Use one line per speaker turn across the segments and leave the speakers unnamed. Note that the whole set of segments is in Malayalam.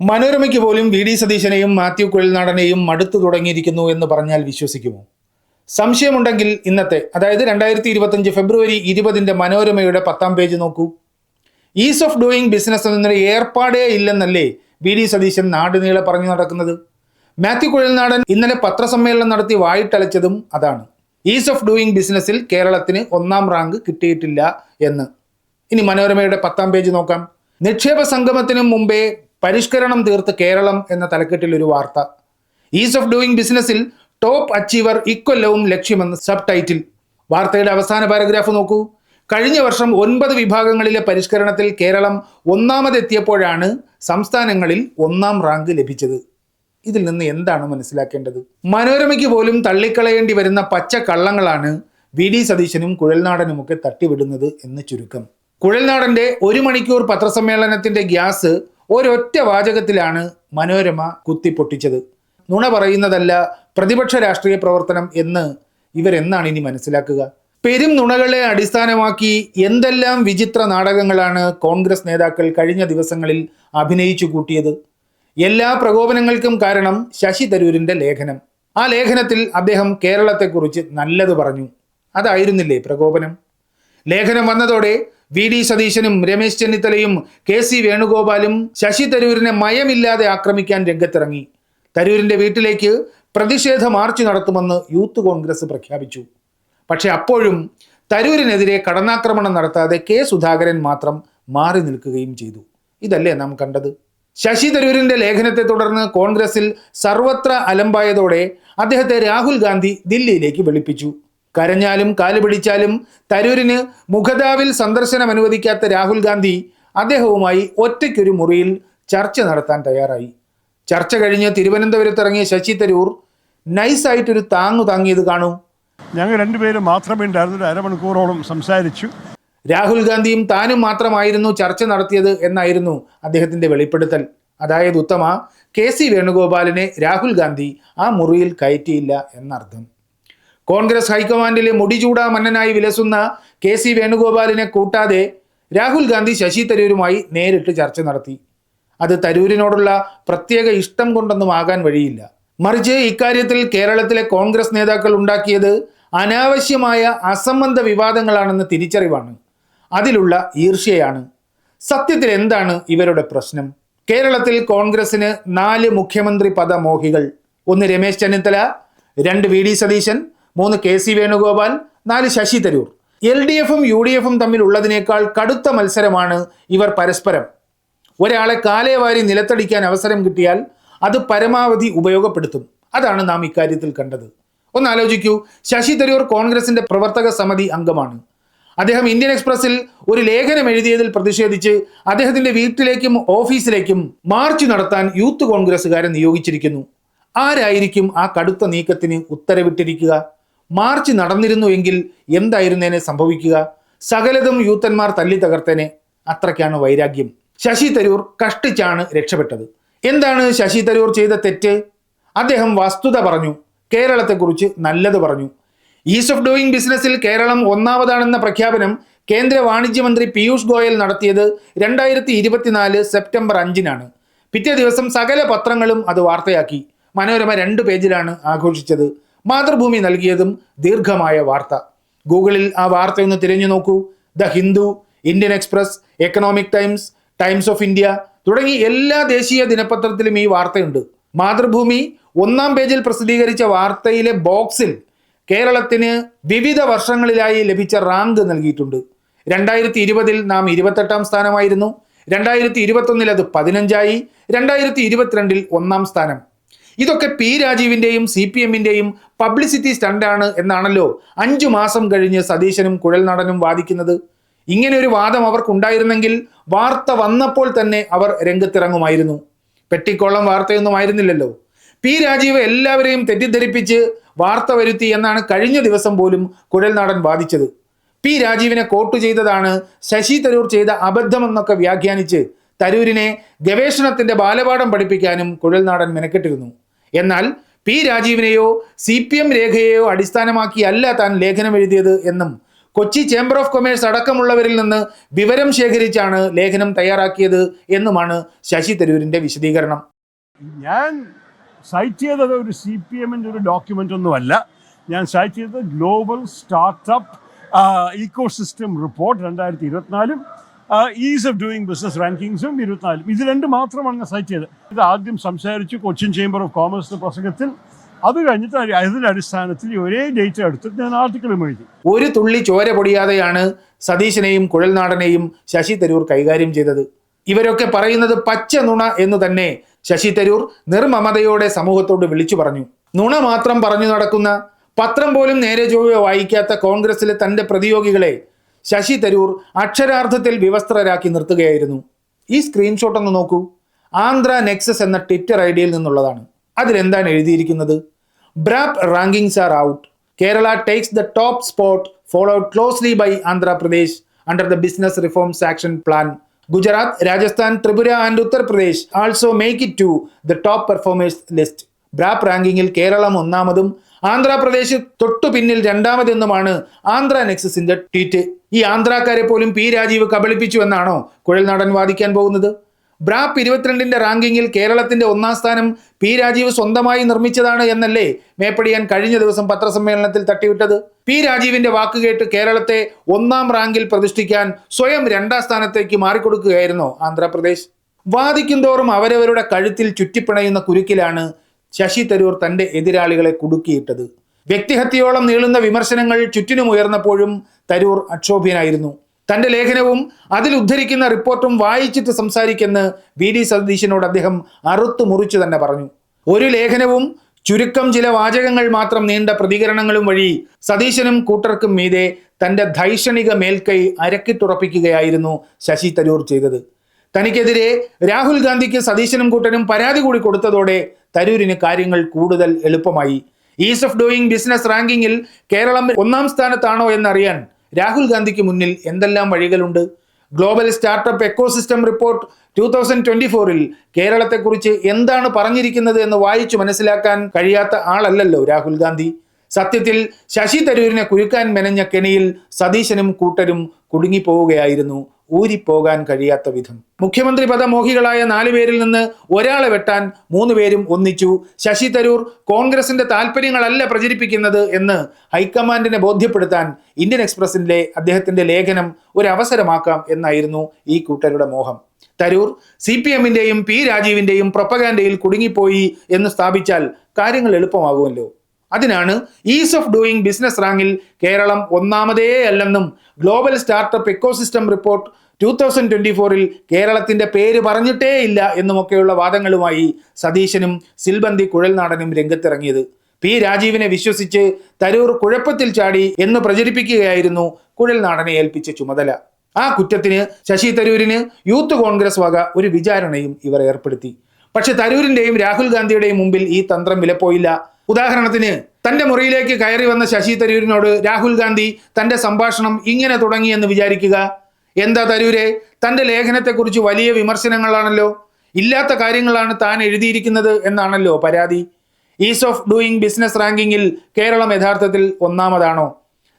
മനോരമയ്ക്ക് പോലും വി ഡി സതീശനെയും മാത്യു കുഴൽനാടനെയും മടുത്തു തുടങ്ങിയിരിക്കുന്നു എന്ന് പറഞ്ഞാൽ വിശ്വസിക്കുമോ? സംശയമുണ്ടെങ്കിൽ ഇന്നത്തെ അതായത് രണ്ടായിരത്തി ഇരുപത്തഞ്ച് ഫെബ്രുവരി ഇരുപതിന്റെ മനോരമയുടെ പത്താം പേജ് നോക്കൂ. ഈസ് ഓഫ് ഡൂയിങ് ബിസിനസ് എന്നൊരു ഏർപ്പാടേ ഇല്ലെന്നല്ലേ വി ഡി സതീശൻ നാടുനീളെ പറഞ്ഞു നടക്കുന്നത്? മാത്യു കുഴൽനാടൻ ഇന്നലെ പത്രസമ്മേളനം നടത്തി വായിട്ടലച്ചതും അതാണ്. ഈസ് ഓഫ് ഡൂയിങ് ബിസിനസ്സിൽ കേരളത്തിന് ഒന്നാം റാങ്ക് കിട്ടിയിട്ടില്ല എന്ന്. ഇനി മനോരമയുടെ പത്താം പേജ് നോക്കാം. നിക്ഷേപ സംഗമത്തിനും മുമ്പേ പരിഷ്കരണം തീർത്ത് കേരളം എന്ന തലക്കെട്ടിൽ ഒരു വാർത്ത. ഈസ് ഓഫ് ഡൂയിങ് ബിസിനസ്സിൽ ടോപ്പ് അച്ചീവർ ഇക്കൊല്ലവും ലക്ഷ്യമെന്ന് സബ് ടൈറ്റിൽ വാർത്തയുടെ അവസാന പാരഗ്രാഫ് നോക്കൂ. കഴിഞ്ഞ വർഷം ഒൻപത് വിഭാഗങ്ങളിലെ പരിഷ്കരണത്തിൽ കേരളം ഒന്നാമതെത്തിയപ്പോഴാണ് സംസ്ഥാനങ്ങളിൽ ഒന്നാം റാങ്ക് ലഭിച്ചത്. ഇതിൽ നിന്ന് എന്താണ് മനസ്സിലാക്കേണ്ടത്? മനോരമയ്ക്ക് പോലും തള്ളിക്കളയേണ്ടി വരുന്ന പച്ച കള്ളങ്ങളാണ് വി ഡി സതീശനും കുഴൽനാടനുമൊക്കെ തട്ടിവിടുന്നത് എന്ന് ചുരുക്കം. കുഴൽനാടന്റെ ഒരു മണിക്കൂർ പത്രസമ്മേളനത്തിന്റെ ഗ്യാസ് ഒരൊറ്റ വാചകത്തിലാണ് മനോരമ കുത്തിപ്പൊട്ടിച്ചത് നുണ പറയുന്നതല്ല പ്രതിപക്ഷ രാഷ്ട്രീയ പ്രവർത്തനം എന്ന് ഇവരെന്നാണ് ഇനി മനസ്സിലാക്കുക. പെരും നുണകളെ അടിസ്ഥാനമാക്കി എന്തെല്ലാം വിചിത്ര നാടകങ്ങളാണ് കോൺഗ്രസ് നേതാക്കൾ കഴിഞ്ഞ ദിവസങ്ങളിൽ അഭിനയിച്ചു കൂട്ടിയത്. എല്ലാ പ്രകോപനങ്ങൾക്കും കാരണം ശശി തരൂരിന്റെ ലേഖനം. ആ ലേഖനത്തിൽ അദ്ദേഹം കേരളത്തെക്കുറിച്ച് നല്ലത് പറഞ്ഞു. അതായിരുന്നില്ലേ പ്രകോപനം? ലേഖനം വന്നതോടെ വി ഡി സതീശനും രമേശ് ചെന്നിത്തലയും കെ സി വേണുഗോപാലും ശശി തരൂരിനെ മയമില്ലാതെ ആക്രമിക്കാൻ രംഗത്തിറങ്ങി. തരൂരിന്റെ വീട്ടിലേക്ക് പ്രതിഷേധ മാർച്ച് നടത്തുമെന്ന് യൂത്ത് കോൺഗ്രസ് പ്രഖ്യാപിച്ചു. പക്ഷെ അപ്പോഴും തരൂരിനെതിരെ കടന്നാക്രമണം നടത്താതെ കെ സുധാകരൻ മാത്രം മാറി നിൽക്കുകയും ചെയ്തു. ഇതല്ലേ നാം കണ്ടത്? ശശി തരൂരിന്റെ ലേഖനത്തെ തുടർന്ന് കോൺഗ്രസിൽ സർവത്ര അലമ്പായതോടെ അദ്ദേഹത്തെ രാഹുൽ ഗാന്ധി ദില്ലിയിലേക്ക് വിളിപ്പിച്ചു. കരഞ്ഞാലും കാൽ പിടിച്ചാലും തരൂരിന് മുഖദാവിൽ സന്ദർശനം അനുവദിക്കാത്ത രാഹുൽ ഗാന്ധി അദ്ദേഹവുമായി ഒറ്റയ്ക്കൊരു മുറിയിൽ ചർച്ച നടത്താൻ തയ്യാറായി. ചർച്ച കഴിഞ്ഞ് തിരുവനന്തപുരത്ത് ഇറങ്ങിയ ശശി തരൂർ നൈസായിട്ടൊരു താങ്ങു താങ്ങിയത് കാണൂ.
ഞങ്ങൾ രണ്ടുപേരും മാത്രമേ ഉണ്ടായിരുന്നു അരമണിക്കൂറോളം സംസാരിച്ചു.
രാഹുൽ ഗാന്ധിയും താനും മാത്രമായിരുന്നു ചർച്ച നടത്തിയത് എന്നായിരുന്നു അദ്ദേഹത്തിന്റെ വെളിപ്പെടുത്തൽ. അതായത് ഉത്തമ കെ സി വേണുഗോപാലിനെ രാഹുൽ ഗാന്ധി ആ മുറിയിൽ കയറ്റിയില്ല എന്നർത്ഥം. കോൺഗ്രസ് ഹൈക്കമാൻഡിലെ മുടിചൂടാ മന്നനായി വിലസുന്ന കെ സി വേണുഗോപാലിനെ കൂട്ടാതെ രാഹുൽ ഗാന്ധി ശശി തരൂരുമായി നേരിട്ട് ചർച്ച നടത്തി. അത് തരൂരിനോടുള്ള പ്രത്യേക ഇഷ്ടം കൊണ്ടൊന്നും ആകാൻ വഴിയില്ല. മറിച്ച് ഇക്കാര്യത്തിൽ കേരളത്തിലെ കോൺഗ്രസ് നേതാക്കൾ ഉണ്ടാക്കിയത് അനാവശ്യമായ അസംബന്ധ വിവാദങ്ങളാണെന്ന് തിരിച്ചറിവാണ്. അതിലുള്ള ഈർഷ്യയാണ്. സത്യത്തിൽ എന്താണ് ഇവരുടെ പ്രശ്നം? കേരളത്തിൽ കോൺഗ്രസിന് നാല് മുഖ്യമന്ത്രി പദമോഹികൾ. ഒന്ന് രമേശ് ചെന്നിത്തല രണ്ട് വി ഡി സതീശൻ മൂന്ന് കെ സി വേണുഗോപാൽ നാല് ശശി തരൂർ. എൽ ഡി എഫും യു ഡി എഫും തമ്മിലുള്ളതിനേക്കാൾ കടുത്ത മത്സരമാണ് ഇവർ പരസ്പരം. ഒരാളെ കാലേ വാരി നിലത്തടിക്കാൻ അവസരം കിട്ടിയാൽ അത് പരമാവധി ഉപയോഗപ്പെടുത്തും. അതാണ് നാം ഇക്കാര്യത്തിൽ കണ്ടത്. ഒന്ന് ആലോചിക്കൂ ശശി തരൂർ കോൺഗ്രസിന്റെ പ്രവർത്തക സമിതി അംഗമാണ്. അദ്ദേഹം ഇന്ത്യൻ എക്സ്പ്രസിൽ ഒരു ലേഖനം എഴുതിയതിൽ പ്രതിഷേധിച്ച് അദ്ദേഹത്തിന്റെ വീട്ടിലേക്കും ഓഫീസിലേക്കും മാർച്ച് നടത്താൻ യൂത്ത് കോൺഗ്രസ്സുകാരെ നിയോഗിച്ചിരിക്കുന്നു. ആരായിരിക്കും ആ കടുത്ത നീക്കത്തിന് ഉത്തരവിട്ടിരിക്കുക? മാർച്ച് നടന്നിരുന്നു എങ്കിൽ എന്തായിരുന്നേനെ സംഭവിക്കുക? സകലതും യൂത്തന്മാർ തല്ലി തകർത്തേനെ. അത്രയ്ക്കാണ് വൈരാഗ്യം. ശശി തരൂർ കഷ്ടിച്ചാണ് രക്ഷപ്പെട്ടത്. എന്താണ് ശശി തരൂർ ചെയ്ത തെറ്റ്? അദ്ദേഹം വസ്തുത പറഞ്ഞു. കേരളത്തെക്കുറിച്ച് നല്ലത് പറഞ്ഞു. ഈസ് ഓഫ് ഡൂയിങ് ബിസിനസ്സിൽ കേരളം ഒന്നാമതാണെന്ന പ്രഖ്യാപനം കേന്ദ്ര വാണിജ്യമന്ത്രി പീയൂഷ് ഗോയൽ നടത്തിയത് രണ്ടായിരത്തി ഇരുപത്തിനാല് സെപ്റ്റംബർ അഞ്ചിനാണ്. പിറ്റേ ദിവസം സകല പത്രങ്ങളും അത് വാർത്തയാക്കി. മനോരമ രണ്ട് പേജിലാണ് ആഘോഷിച്ചത്. മാതൃഭൂമി നൽകിയതും ദീർഘമായ വാർത്ത. ഗൂഗിളിൽ ആ വാർത്ത ഒന്ന് തിരഞ്ഞു നോക്കൂ. The Hindu Indian Express Economic Times Times of India തുടങ്ങി എല്ലാ ദേശീയ ദിനപത്രത്തിലും ഈ വാർത്തയുണ്ട്. മാതൃഭൂമി ഒന്നാം പേജിൽ പ്രസിദ്ധീകരിച്ച വാർത്തയിലെ ബോക്സിൽ കേരളത്തിന് വിവിധ വർഷങ്ങളിലായി ലഭിച്ച റാങ്ക് നൽകിയിട്ടുണ്ട്. രണ്ടായിരത്തി ഇരുപതിൽ നാം ഇരുപത്തെട്ടാം സ്ഥാനമായിരുന്നു. രണ്ടായിരത്തി ഇരുപത്തൊന്നിൽ അത് പതിനഞ്ചായി. രണ്ടായിരത്തി ഇരുപത്തിരണ്ടിൽ ഒന്നാം സ്ഥാനം. ഇതൊക്കെ പി രാജീവിന്റെയും സി പി എമ്മിന്റെയും പബ്ലിസിറ്റി സ്റ്റണ്ടാണ് എന്നാണല്ലോ അഞ്ചു മാസം കഴിഞ്ഞ് സതീശനും കുഴൽനാടനും വാദിക്കുന്നത്. ഇങ്ങനെ ഒരു വാദം അവർക്കുണ്ടായിരുന്നെങ്കിൽ വാർത്ത വന്നപ്പോൾ തന്നെ അവർ രംഗത്തിറങ്ങുമായിരുന്നു. പെട്ടിക്കോളം വാർത്തയൊന്നും ആയിരുന്നില്ലല്ലോ. പി രാജീവ് എല്ലാവരെയും തെറ്റിദ്ധരിപ്പിച്ച് വാർത്ത വരുത്തി എന്നാണ് കഴിഞ്ഞ ദിവസം പോലും കുഴൽനാടൻ വാദിച്ചത്. പി രാജീവിനെ കോട്ട് ചെയ്തതാണ് ശശി തരൂർ ചെയ്ത അബദ്ധമെന്നൊക്കെ വ്യാഖ്യാനിച്ച് തരൂരിനെ ഗവേഷണത്തിന്റെ ബാലപാഠം പഠിപ്പിക്കാനും കുഴൽനാടൻ മെനക്കെട്ടിരുന്നു. എന്നാൽ പി രാജീവിനെയോ സി പി എം രേഖയെയോ അടിസ്ഥാനമാക്കിയല്ല താൻ ലേഖനം എഴുതിയത് എന്നും കൊച്ചി ചേംബർ ഓഫ് കൊമേഴ്സ് അടക്കമുള്ളവരിൽ നിന്ന് വിവരം ശേഖരിച്ചാണ് ലേഖനം തയ്യാറാക്കിയത് എന്നുമാണ് ശശി തരൂരിന്റെ വിശദീകരണം.
ഞാൻ സൈറ്റ് ചെയ്തത് ഒരു സി പി എമ്മിന്റെ ഒരു ഡോക്യുമെന്റ് ഒന്നുമല്ല. ഞാൻ സൈറ്റ് ചെയ്തത് global startup eco system report രണ്ടായിരത്തി ഇരുപത്തിനാലും. ഈസ് ഓഫ് ഡൂയിങ് ബിസിനസ് റാങ്കിങ്സും ഇരുപത്തിനാലും ഇത് രണ്ട് മാത്രമാണ് ഞാൻ സൈറ്റ് ചെയ്തത്. ഇത് ആദ്യം സംസാരിച്ചു കൊച്ചിൻ ചേംബർ ഓഫ് കോമേഴ്സ് പ്രസംഗത്തിൽ. അത് കഴിഞ്ഞിട്ട് അതി- അതിന്റെ അടിസ്ഥാനത്തിൽ ഒരേ ഡേറ്റ് എടുത്തിട്ട് ഞാൻ ആർട്ടിക്കിളും എഴുതി.
ഒരു തുള്ളി ചോര പൊടിയാതെയാണ് സതീശനെയും കുഴൽനാടനെയും ശശി തരൂർ കൈകാര്യം ചെയ്തത്. ഇവരൊക്കെ പറയുന്നത് പച്ച നുണ എന്ന് തന്നെ ശശി തരൂർ നിർമ്മമതയോടെ സമൂഹത്തോട് വിളിച്ചു പറഞ്ഞു. നുണ മാത്രം പറഞ്ഞു നടക്കുന്ന പത്രം പോലും നേരെ ചൊവ്വ വായിക്കാത്ത കോൺഗ്രസിലെ തന്റെ പ്രതിയോഗികളെ ശശി തരൂർ അക്ഷരാർത്ഥത്തിൽ വിവസ്ത്രരാക്കി നിർത്തുകയായിരുന്നു. ഈ സ്ക്രീൻഷോട്ട് ഒന്ന് നോക്കൂ. ആന്ധ്ര നെക്സസ് എന്ന ട്വിറ്റർ ഐ ഡിയിൽ നിന്നുള്ളതാണ്. അതിലെന്താണ് എഴുതിയിരിക്കുന്നത്? BRAP rankings are out. Kerala takes the top spot followed closely by Andhra Pradesh under the business reforms action plan Gujarat Rajasthan Tripura and Uttar Pradesh also make it to the top performers list BRAP റാങ്കിങ്ങിൽ കേരളം ഒന്നാമതും ആന്ധ്രാപ്രദേശ് തൊട്ടു പിന്നിൽ രണ്ടാമതെന്നുമാണ് ആന്ധ്ര നെക്സസിന്റെ ട്വീറ്റ്. ഈ ആന്ധ്രാക്കാരെ പോലും പി രാജീവ് കബളിപ്പിച്ചു എന്നാണോ കുഴൽനാടൻ വാദിക്കാൻ പോകുന്നത്? ബ്രാപ്പ് ഇരുപത്തിരണ്ടിന്റെ റാങ്കിങ്ങിൽ കേരളത്തിന്റെ ഒന്നാം സ്ഥാനം പി രാജീവ് സ്വന്തമായി നിർമ്മിച്ചതാണ് എന്നല്ലേ മേപ്പടിയാൻ കഴിഞ്ഞ ദിവസം പത്രസമ്മേളനത്തിൽ തട്ടിവിട്ടത്? പി രാജീവിന്റെ വാക്കുകേട്ട് കേരളത്തെ ഒന്നാം റാങ്കിൽ പ്രതിഷ്ഠിക്കാൻ സ്വയം രണ്ടാം സ്ഥാനത്തേക്ക് മാറിക്കൊടുക്കുകയായിരുന്നോ ആന്ധ്രാപ്രദേശ്. വാദിക്കും തോറും അവരവരുടെ കഴുത്തിൽ ചുറ്റിപ്പിണയുന്ന കുരുക്കിലാണ് ശശി തരൂർ തന്റെ എതിരാളികളെ കുടുക്കിയിട്ടത്. വ്യക്തിഹത്യയോളം നീളുന്ന വിമർശനങ്ങൾ ചുറ്റിനും ഉയർന്നപ്പോഴും തരൂർ അക്ഷോഭ്യനായിരുന്നു. തന്റെ ലേഖനവും അതിൽ ഉദ്ധരിക്കുന്ന റിപ്പോർട്ടും വായിച്ചിട്ട് സംസാരിക്കെന്ന് വി ഡി സതീശനോട് അദ്ദേഹം അറുത്തു മുറിച്ചു തന്നെ പറഞ്ഞു. ഒരു ലേഖനവും ചുരുക്കം ചില വാചകങ്ങൾ മാത്രം നീണ്ട പ്രതികരണങ്ങളും വഴി സതീശനും കൂട്ടർക്കും മീതെ തന്റെ ധൈഷണിക മേൽക്കൈ അരക്കിട്ടുറപ്പിക്കുകയായിരുന്നു ശശി തരൂർ ചെയ്തത്. തനിക്കെതിരെ രാഹുൽ ഗാന്ധിക്ക് സതീശനും കൂട്ടനും പരാതി കൂടി കൊടുത്തതോടെ തരൂരിന് കാര്യങ്ങൾ കൂടുതൽ എളുപ്പമായി. ഈസ് ഓഫ് ഡൂയിങ് ബിസിനസ് റാങ്കിങ്ങിൽ കേരളം ഒന്നാം സ്ഥാനത്താണോ എന്നറിയാൻ രാഹുൽ ഗാന്ധിക്ക് മുന്നിൽ എന്തെല്ലാം വഴികളുണ്ട്? Global startup ecosystem report two thousand twenty ഫോറിൽ കേരളത്തെക്കുറിച്ച് എന്താണ് പറഞ്ഞിരിക്കുന്നത് എന്ന് വായിച്ചു മനസ്സിലാക്കാൻ കഴിയാത്ത ആളല്ലല്ലോ രാഹുൽ ഗാന്ധി. സത്യത്തിൽ ശശി തരൂരിനെ കുരുക്കാൻ മെനഞ്ഞ കെണിയിൽ സതീശനും കൂട്ടരും കുടുങ്ങിപ്പോവുകയായിരുന്നു. ഊരിപ്പോകാൻ കഴിയാത്ത വിധം. മുഖ്യമന്ത്രി പദമോഹികളായ നാലു പേരിൽ നിന്ന് ഒരാളെ വെട്ടാൻ മൂന്ന് പേരും ഒന്നിച്ചു. ശശി തരൂർ കോൺഗ്രസിന്റെ താല്പര്യങ്ങളല്ല പ്രചരിപ്പിക്കുന്നത് എന്ന് ഹൈക്കമാൻഡിനെ ബോധ്യപ്പെടുത്താൻ ഇന്ത്യൻ എക്സ്പ്രസിന്റെ അദ്ദേഹത്തിന്റെ ലേഖനം ഒരു എന്നായിരുന്നു ഈ കൂട്ടരുടെ മോഹം. തരൂർ സി പി എമ്മിന്റെയും പി രാജീവിന്റെയും പ്രൊപ്പഗാൻഡയിൽ കുടുങ്ങിപ്പോയി എന്ന് സ്ഥാപിച്ചാൽ കാര്യങ്ങൾ എളുപ്പമാകുമല്ലോ. അതിനാണ് ഈസ് ഓഫ് ഡൂയിങ് ബിസിനസ് റാങ്കിൽ കേരളം ഒന്നാമതേ അല്ലെന്നും global startup ecosystem report two thousand twenty ഫോറിൽ കേരളത്തിന്റെ പേര് പറഞ്ഞിട്ടേ ഇല്ല എന്നുമൊക്കെയുള്ള വാദങ്ങളുമായി സതീശനും സിൽബന്തി കുഴൽനാടനും രംഗത്തിറങ്ങിയത്. പി രാജീവിനെ വിശ്വസിച്ച് തരൂർ കുഴപ്പത്തിൽ ചാടി എന്ന് പ്രചരിപ്പിക്കുകയായിരുന്നു കുഴൽനാടനെ ഏൽപ്പിച്ച ചുമതല. ആ കുറ്റത്തിന് ശശി തരൂരിന് യൂത്ത് കോൺഗ്രസ് വക ഒരു വിചാരണയും ഇവർ ഏർപ്പെടുത്തി. പക്ഷെ തരൂരിന്റെയും രാഹുൽ ഗാന്ധിയുടെയും മുമ്പിൽ ഈ തന്ത്രം വിലപ്പോയില്ല. ഉദാഹരണത്തിന് തന്റെ മുറിയിലേക്ക് കയറി വന്ന ശശി തരൂരിനോട് രാഹുൽ ഗാന്ധി തന്റെ സംഭാഷണം ഇങ്ങനെ തുടങ്ങിയെന്ന് വിചാരിക്കുക. എന്താ തരൂരെ തന്റെ ലേഖനത്തെക്കുറിച്ച് വലിയ വിമർശനങ്ങളാണല്ലോ. ഇല്ലാത്ത കാര്യങ്ങളാണ് താൻ എഴുതിയിരിക്കുന്നത് എന്നാണല്ലോ പരാതി. ഈസ് ഓഫ് ഡൂയിങ് ബിസിനസ് റാങ്കിങ്ങിൽ കേരളം യഥാർത്ഥത്തിൽ ഒന്നാമതാണോ?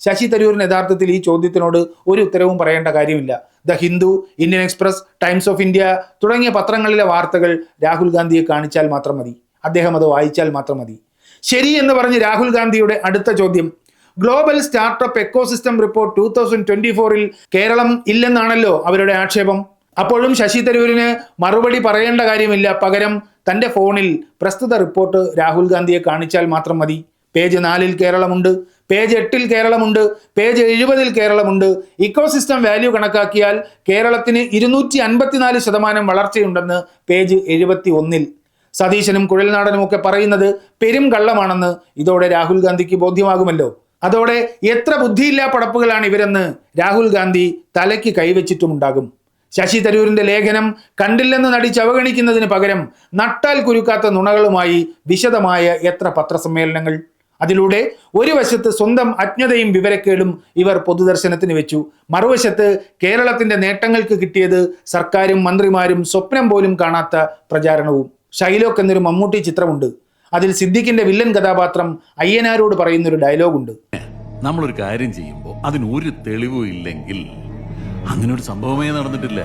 ശശി തരൂരിന് യഥാർത്ഥത്തിൽ ഈ ചോദ്യത്തിനോട് ഒരു ഉത്തരവും പറയേണ്ട കാര്യമില്ല. The Hindu Indian Express Times of India തുടങ്ങിയ പത്രങ്ങളിലെ വാർത്തകൾ രാഹുൽ ഗാന്ധിയെ കാണിച്ചാൽ മാത്രം മതി. അദ്ദേഹം അത് വായിച്ചാൽ മാത്രം മതി. ശരി എന്ന് പറഞ്ഞ് രാഹുൽ ഗാന്ധിയുടെ അടുത്ത ചോദ്യം. Global startup ecosystem report two thousand twenty ഫോറിൽ കേരളം ഇല്ലെന്നാണല്ലോ അവരുടെ ആക്ഷേപം. അപ്പോഴും ശശി തരൂരിന് മറുപടി പറയേണ്ട കാര്യമില്ല. പകരം തന്റെ ഫോണിൽ പ്രസ്തുത റിപ്പോർട്ട് രാഹുൽ ഗാന്ധിയെ കാണിച്ചാൽ മാത്രം മതി. പേജ് നാലിൽ കേരളമുണ്ട് പേജ് എട്ടിൽ കേരളമുണ്ട് പേജ് എഴുപതിൽ കേരളമുണ്ട്. ഇക്കോസിസ്റ്റം വാല്യൂ കണക്കാക്കിയാൽ കേരളത്തിന് ഇരുന്നൂറ്റി അൻപത്തിനാല് ശതമാനം വളർച്ചയുണ്ടെന്ന് പേജ് എഴുപത്തി ഒന്നിൽ സതീശനും കുഴൽനാടനും ഒക്കെ പറയുന്നത് പെരും കള്ളമാണെന്ന് ഇതോടെ രാഹുൽ ഗാന്ധിക്ക് ബോധ്യമാകുമല്ലോ. അതോടെ എത്ര ബുദ്ധിയില്ലാ പടപ്പുകളാണ് ഇവരെന്ന് രാഹുൽ ഗാന്ധി തലയ്ക്ക് കൈവച്ചിട്ടുമുണ്ടാകും. ശശി തരൂരിന്റെ ലേഖനം കണ്ടില്ലെന്ന് നടിച്ച് അവഗണിക്കുന്നതിന് പകരം നട്ടാൽ കുരുക്കാത്ത നുണകളുമായി വിശദമായ എത്ര പത്രസമ്മേളനങ്ങൾ. അതിലൂടെ ഒരു വശത്ത് സ്വന്തം അജ്ഞതയും വിവരക്കേടും ഇവർ പൊതുദർശനത്തിന് വെച്ചു. മറുവശത്ത് കേരളത്തിന്റെ നേട്ടങ്ങൾക്ക് കിട്ടിയത് സർക്കാരും മന്ത്രിമാരും സ്വപ്നം പോലും കാണാത്ത പ്രചാരണവും. ഷൈലോക്ക് എന്നൊരു മമ്മൂട്ടി ചിത്രമുണ്ട്. അതിൽ സിദ്ദിഖിന്റെ വില്ലൻ കഥാപാത്രം അയ്യനാരോട് പറയുന്നൊരു ഡയലോഗുണ്ട്.
നമ്മളൊരു കാര്യം ചെയ്യുമ്പോൾ അതിന് ഒരു തെളിവും ഇല്ലെങ്കിൽ അങ്ങനെ ഒരു സംഭവമേ നടന്നിട്ടില്ല.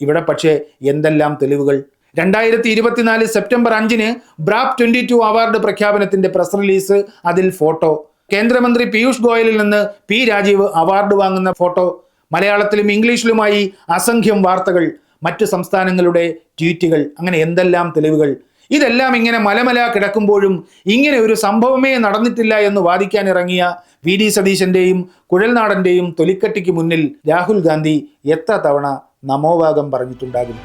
ഇവിടെ പക്ഷേ എന്തെല്ലാം തെളിവുകൾ? രണ്ടായിരത്തി ഇരുപത്തിനാല് സെപ്റ്റംബർ അഞ്ചിന് ബ്രാപ് ട്വന്റി ടു അവാർഡ് പ്രഖ്യാപനത്തിന്റെ പ്രസ് റിലീസ് അതിൽ ഫോട്ടോ. കേന്ദ്രമന്ത്രി പീയൂഷ് ഗോയലിൽ നിന്ന് പി രാജീവ് അവാർഡ് വാങ്ങുന്ന ഫോട്ടോ. മലയാളത്തിലും ഇംഗ്ലീഷിലുമായി അസംഖ്യം വാർത്തകൾ. മറ്റു സംസ്ഥാനങ്ങളുടെ ട്വീറ്റുകൾ അങ്ങനെ എന്തെല്ലാം തെളിവുകൾ? ഇതെല്ലാം ഇങ്ങനെ മലമല കിടക്കുമ്പോഴും ഇങ്ങനെ ഒരു സംഭവമേ നടന്നിട്ടില്ല എന്ന് വാദിക്കാൻ ഇറങ്ങിയ വി ഡി സതീശന്റെയും കുഴൽനാടന്റെയും തൊലിക്കട്ടിക്ക് മുന്നിൽ രാഹുൽ ഗാന്ധി എത്ര തവണ നമോവാഗം പറഞ്ഞിട്ടുണ്ടാകും?